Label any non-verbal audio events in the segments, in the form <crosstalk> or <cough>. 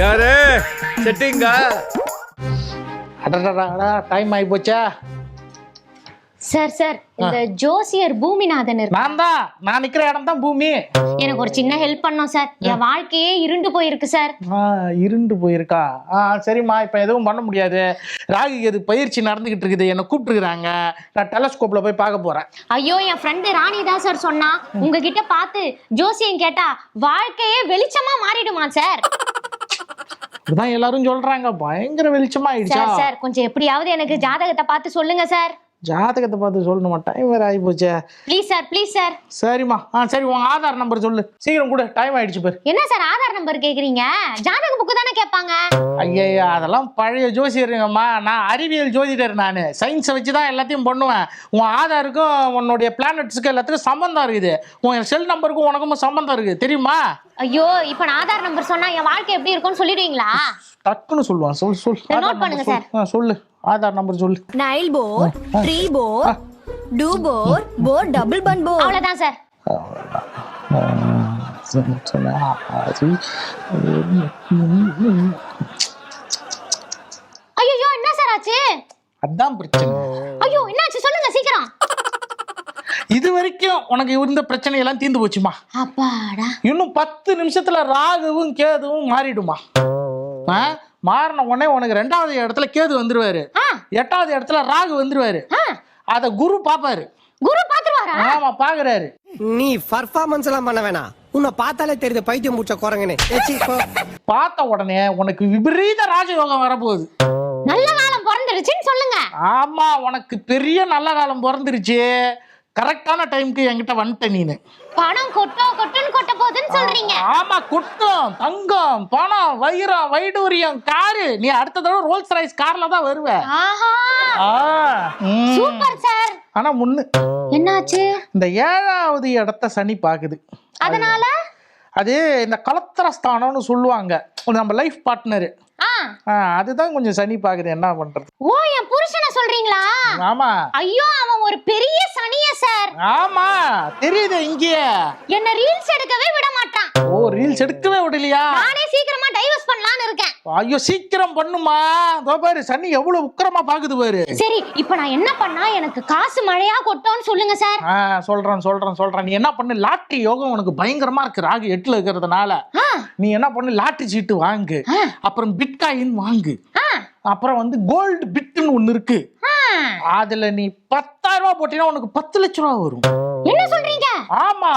யாரு? செட்டிங்கா அடடடா டைம் ஆகி போச்சா? சார் சார் இந்த ஜோசியர் பூமிநாதன் இருக்கு. நான் தான் நான் நிக்கிற இடம் தான் பூமி. எனக்கு ஒரு சின்ன ஹெல்ப் பண்ணோம் சார். என் வாழ்க்கையே இருண்டு போயிருக்கு சார். இருண்டு போயிருக்கா? ஆ சரிம்மா இப்போ எதுவும் பண்ண முடியாது. ராகு எது பயிற்சி நடந்துகிட்டு இருக்குது. என்னை கூப்பிட்டுருக்குறாங்க. நான் டெலஸ்கோப்ல போய் பார்க்க போறேன். ஐயோ என் ஃப்ரெண்டு ராணி தான் சார் சொன்னா. உங்ககிட்ட பார்த்து ஜோசியம் கேட்டா வாழ்க்கையே வெளிச்சமா மாறிடுமா சார்? இதுதான் எல்லாரும் சொல்றாங்க. பயங்கர வெளிச்சமா ஆயிடுச்சா சார் சார் கொஞ்சம் எப்படியாவது எனக்கு ஜாதகத்தை பார்த்து சொல்லுங்க சார். ஜாதகத்தை பார்த்து சொல்லணுமா? டைம் வேற ஆகி போச்சே. ப்ளீஸ் சார் ப்ளீஸ் சார் சரிம்மா. ஆ சரி உன் ஆதார் நம்பர் சொல்லு. சீக்கிரம் கூட. டைம் ஆயிடுச்சு பேர். என்ன சார் ஆதார் நம்பர் கேக்குறீங்க? ஜாதக புக்கு தானே கேட்பாங்க. ஐயா அதெல்லாம் பழைய ஜோசியருங்கம்மா. நான் அறிவியல் ஜோதிடர் நான். சயின்ஸை வச்சு தான் எல்லாத்தையும் பண்ணுவேன். உன் ஆதாருக்கும் உன்னுடைய பிளானட்ஸுக்கும் எல்லாத்துக்கும் சம்மந்தம் இருக்குது. உன் செல் நம்பருக்கும் உனக்கும் சம்மந்தம் இருக்குது தெரியுமா? ஐயோ இப்போ நான் ஆதார் நம்பர் சொன்னா என் வாழ்க்கை எப்படி இருக்கும்னு சொல்லிடுவீங்களா? டக்குன்னு சொல்லுவான். சொல் சொல். Note பண்ணுங்க. ஆ, சொல்லு. ஆதார் நம்பர் சொல்லு. Nine four three four two four four double one four அவ்வளவுதான் சார் ஐயோ என்ன சார் ஆச்சு? அதான் பிரச்சனை. ஐயோ என்னாச்சு? சொல்லுங்க சீக்கிரம். இது வரைக்கும் உனக்கு இருந்த பிரச்சனை எல்லாம் தீர்ந்து போச்சுமா? அப்பாடா. இன்னும் பத்து நிமிஷத்துல ராகுவும் கேதுவும் மாறிடுமா? ஆ? மாறின உடனே உனக்கு ரெண்டாவது இடத்துல கேது வந்துருவாரு. எட்டாவது இடத்துல ராகு வந்துருவாரு. அத குரு பாப்பாரு. குரு பாத்துருவாரா? ஆமா பாக்குறாரு. நீ பர்ஃபார்மன்ஸ் எல்லாம் பண்ண வேணாம். உன்னை பார்த்தாலே தெரியுது பைத்தியம் பூச்ச குரங்குன்னு. பார்த்த உடனே உனக்கு விபரீத ராஜயோகம் வரப்போகுது. நல்ல காலம் பிறந்துடுச்சுன்னு சொல்லுங்க. ஆமா உனக்கு பெரிய நல்ல காலம் பிறந்துருச்சு. கரெக்டான டைம்க்கு என்கிட்ட வந்துட்ட நீனு. பணம் கொட்டோ கொட்டுன்னு கொட்ட போகுதுன்னு சொல்றீங்க. ஆமா குட்டம் தங்கம் பணம் வைரம் வைடூரியம் காரு. நீ அடுத்த தடவை ரோல்ஸ் ரைஸ் கார்ல தான் வருவ. ஆஹா. ஆ, ம். Super sir. ஆனா முன்னு. என்னாச்சு? இந்த ஏழாவது இடத்த சனி பாக்குது. அதனால? அது இந்த கலத்திரஸ்தானம்னு சொல்லுவாங்க. நம்ம லைஃப் பார்ட்னரு ஆ அதுதான் கொஞ்சம் சனி பாக்குது. என்ன பண்றது? ஓ என் சொல்றீங்களா? ஆமா. ஐயோ அவன் ஒரு பெரிய சனிய சார். ஆமா தெரியுது இங்கேயே. என்ன ரீல்ஸ் எடுக்கவே விட மாட்டான். ஓ ரீல்ஸ் எடுக்கவே விடலையா? நானே சீக்கிரமா டைவர்ஸ் பண்ணலாம்னு இருக்கேன். ஐயோ சீக்கிரம் பண்ணுமா? இதோ பாரு சனி எவ்வளவு உக்கிரமா பாக்குது பாரு. சரி இப்போ நான் என்ன பண்ணா எனக்கு காசு மழையா கொட்டோன்னு சொல்லுங்க சார். ஆ சொல்றேன் சொல்றேன் சொல்றேன். நீ என்ன பண்ணு லாட்டரி யோகம் உனக்கு பயங்கரமா இருக்கு ராகு எட்டுல இருக்கிறதுனால. ஆ. நீ என்ன பண்ணு லாட்டரி சீட்டு வாங்கு. ஆ. அப்புறம் பிட்காயின் வாங்கு. ஆ. அப்புறம் வந்து கோல்டு பிட்னு ஒண்ணு இருக்கு. அதுல நீ பத்தாயிரம் ரூபாய் போட்டீங்கன்னா உனக்கு பத்து லட்ச ரூபா வரும். என்ன சொல்றீங்க? ஆமா.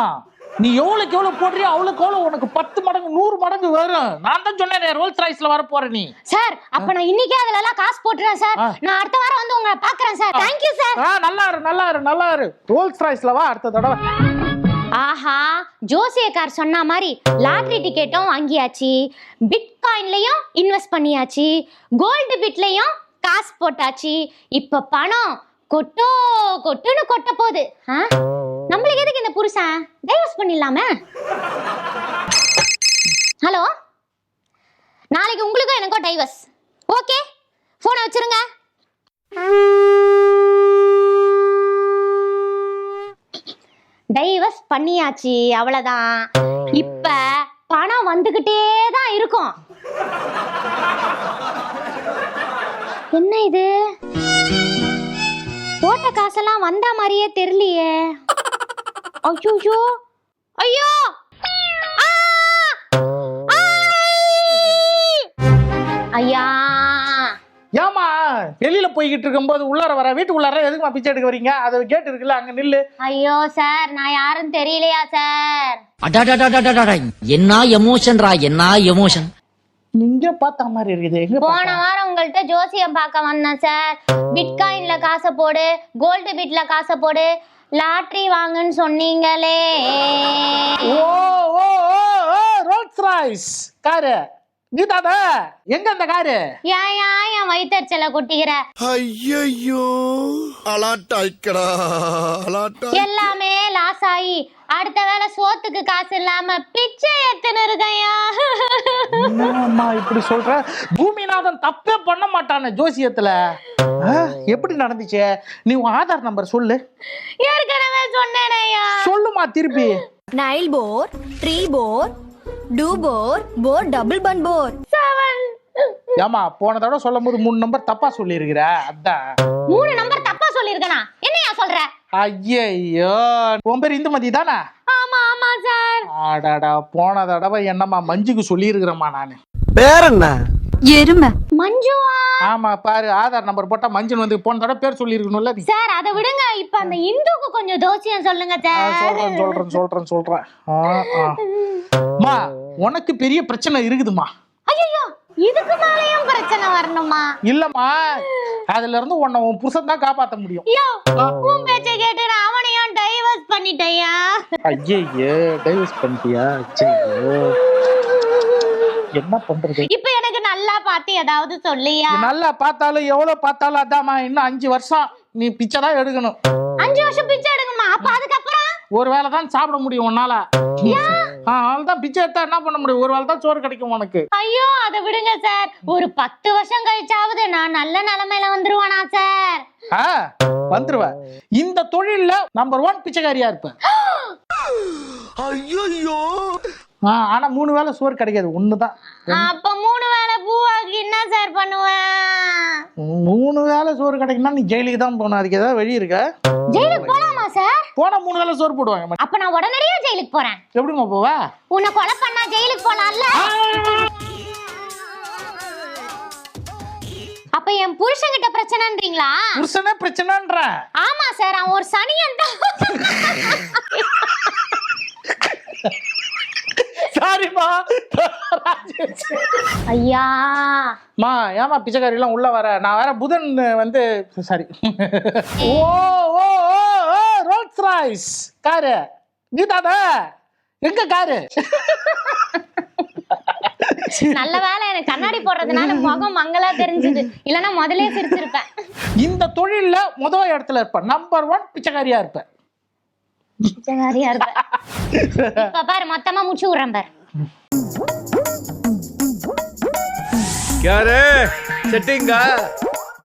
நீ எவ்வளவுக்கு எவ்வளவு போடுறியோ அவ்வளவுக்கு எவ்வளவு உனக்கு பத்து மடங்கு நூறு மடங்கு வரும். நான் தான் சொன்னேன் ரோல்ஸ் ரைஸ்ல வர போற நீ. சார் அப்ப நான் இன்னைக்கே அதுல எல்லாம் காசு போட்டுறேன் சார். நான் அடுத்த வாரம் வந்து உங்களை பாக்குறேன் சார். தேங்க்யூ சார் நல்லா இரு நல்லா இரு நல்லா இரு. ரோல்ஸ் ரைஸ்ல வா அடுத்த தடவை. ஆஹா. ஜோசியக்கார் சொன்ன மாதிரி லாட்ரி டிக்கெட்டும் வாங்கியாச்சு. பிட்காயின்லையும் இன்வெஸ்ட் பண்ணியாச்சு. கோல்டு பிட்லையும் காசு போட்டாச்சு. இப்ப பணம் கொட்டோ கொட்டுன்னு கொட்ட போகுது. ஆ? நம்மளுக்கு எதுக்கு இந்த புருஷன்? டைவர்ஸ் பண்ணிடலாமே? டைவர்ஸ் பண்ணியாச்சு அவ்வளவுதான். இப்ப பணம் வந்துகிட்டே தான் இருக்கும். என்ன இது? போட்ட காசெல்லாம் வந்த மாதிரியே தெரியலையே. ஐயோ. ஐயோ! ஐயா. ஏமா வெளியில போய்கிட்டு இருக்கும்போது உள்ளார வர வீட்டு உள்ளார எதுக்குமா பிச்சை எடுக்க வரீங்க அது கேட்டு இருக்குல்ல அங்க நில்லு ஐயோ சார் நான் யாரும் தெரியலையா சார் அடாடாடாடாடாடா என்ன எமோஷன்ரா என்ன எமோஷன் இங்க பார்த்த மாதிரி இருக்குது எங்க போன? வாரம் உங்கள்கிட்ட ஜோசியம் பார்க்க வந்தேன் சார் பிட்காயின்ல காசை போடு கோல்டு பிட்ல காசை போடு லாட்ரி வாங்குன்னு சொன்னீங்களே ஓ ஓ ஓ ஓ ரோல்ஸ் ராய்ஸ் காரு நீதாத எங்க அந்த காரு? ஏன் ஏன் என் வயிற்றுச்சலை கொட்டிக்கிற. ஐயோ அலாட்டாய்க்கடா அலாட்டா எல்லாமே லாஸ் ஆகி அடுத்த வேளை சோத்துக்கு காசு இல்லாம பிச்சை எத்தனை இருக்கையா என்னம்மா இப்படி சொல்ற? பூமிநாதன் தப்பே பண்ண மாட்டானே ஜோசியத்துல. எப்படி நடந்துச்சு? நீ உன் ஆதார் நம்பர் சொல்லு. ஏற்கனவே சொன்னேனையா சொல்லுமா திருப்பி. Nine four three four two four four double one four. Seven. ஏமா போன தடவை சொல்லும் போது மூணு நம்பர் தப்பா சொல்லியிருக்கிற? அதான். மூணு நம்பர் தப்பா சொல்லியிருக்கனா? என்னையா சொல்ற? ஐயையோ உன் பேர் இந்துமதி தானே? ஆமா ஆமா சார். ஆடாடா போன தடவை என்னம்மா மஞ்சுக்கு சொல்லியிருக்கிறேம்மா நான். பேர் என்ன? எருமை. மஞ்சுவா? ஆமா பாரு ஆதார் நம்பர் போட்டா மஞ்சுன்னு வந்து போன தடவை பேர் சொல்லியிருக்கணும்ல நீ. சார் அதை விடுங்க. இப்ப அந்த இந்துக்கு கொஞ்சம் தோசியம் சொல்லுங்க சார். சொல்றேன் சொல்றேன் சொல்றேன் சொல்றேன். அம்மா உனக்கு பெரிய பிரச்சனை இருக்குதுமா? ஐயோ இதுக்கு மேலயும் பிரச்சனை வரணுமா? இல்லம்மா அதுல இருந்து உன்னை உன் புருஷன் தான் காப்பாத்த முடியும். ஐயோ உன் பேச்சை கேட்டு நான் அவனையும் டைவர்ஸ் பண்ணிட்டேயா? ஐயையே டைவர்ஸ் பண்ணிட்டியா? ஐயோ என்ன பண்றது? இப்ப பார்த்து ஏதாவது சொல்லியா? நல்லா பார்த்தாலும் எவ்வளவு பார்த்தாலும் அதாம்மா இன்னும் அஞ்சு வருஷம் நீ பிச்சை தான் எடுக்கணும். அஞ்சு வருஷம் பிச்சை எடுக்கணுமா? அப்ப அதுக்கப்புறம்? ஒரு வேளை தான் சாப்பிட முடியும் உன்னால. ஆ தான் பிச்சை எடுத்தா என்ன பண்ண முடியும்? ஒரு வேளை தான் சோறு கிடைக்கும் உனக்கு. ஐயோ அதை விடுங்க சார் ஒரு பத்து வருஷம் கழிச்சாவது நான் நல்ல நிலைமையில வந்துருவானா சார் ஆ வந்துருவ. இந்த தொழில்ல நம்பர் ஒன் பிச்சைக்காரியா இருப்ப ஐயோ ஆனா மூணு வேளை சோறு கிடைக்காது. ஒண்ணுதான். அப்ப மூணு வேளை பூவாக்கு என்ன சார் பண்ணுவேன். மூணு வேளை சோறு கிடைக்குன்னா நீ ஜெயிலுக்கு தான் போகணும். அதுக்கு ஏதாவது வழி இருக்கா? ஜெயிலுக்கு போலாமா சார்? போனா மூணு வேளை சோறு போடுவாங்க. அப்ப நான் உடனடியா ஜெயிலுக்கு போறேன். எப்படிம்மா போவ? உன்னை கொலை பண்ணா ஜெயிலுக்கு போலாம்ல? அப்ப என் புருஷன்கிட்ட பிரச்சனைன்றீங்களா? புருஷனே பிரச்சனைன்ற. ஆமா சார் அவன் ஒரு சனியன் தான். சாரிம்மா. ஐயா. மா ஏமா பிச்சைக்காரி எல்லாம் உள்ள வர? நான் வேற புதன் வந்து சாரி ஓ ஓ ஓ ரோல்ஸ் ராய்ஸ் காரு. நீதானே எங்க காரு? நல்ல வேலை எனக்கு கண்ணாடி போடுறதுனால முகம் மங்களா தெரிஞ்சுது. இல்லைன்னா முதலே சிரிச்சிருப்பேன். இந்த தொழில்ல முதல் இடத்துல இருப்ப நம்பர் ஒன் பிச்சைக்காரியா இருப்ப பிச்சைக்காரியா இருப்பேன். <laughs> இப்ப பாரு மொத்தமா முச்சு விடுறேன் பாரு. क्या रे? सेटिंग का?